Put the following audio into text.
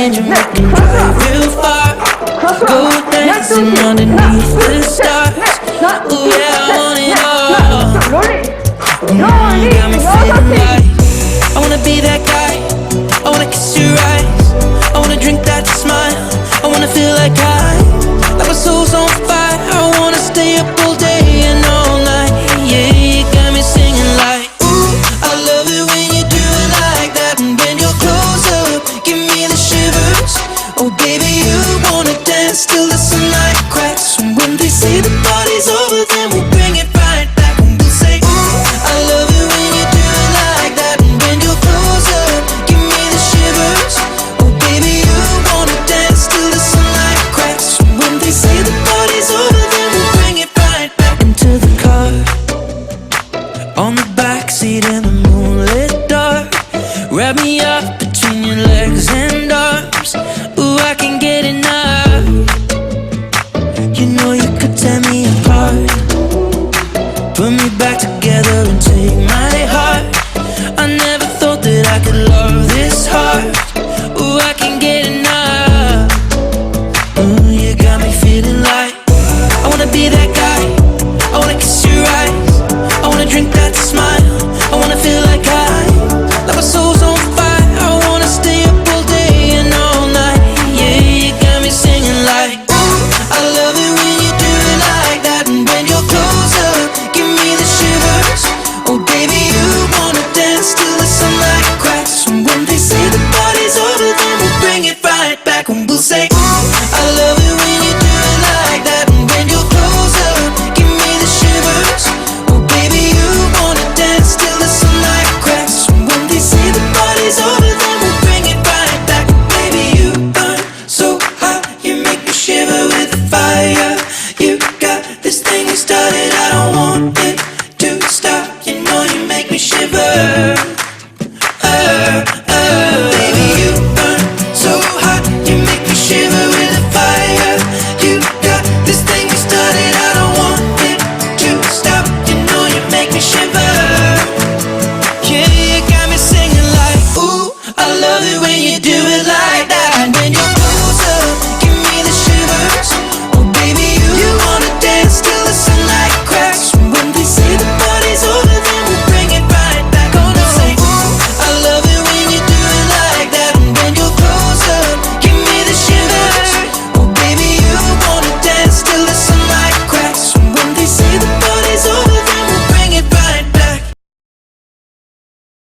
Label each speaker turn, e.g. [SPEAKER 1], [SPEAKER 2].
[SPEAKER 1] change and make me drive real far. Go dancing underneath the stars. On the backseat in the moonlit dark. Wrap me up between your legs and arms. Ooh, I can get enough. You know you could tear me apart. Put me back together and take my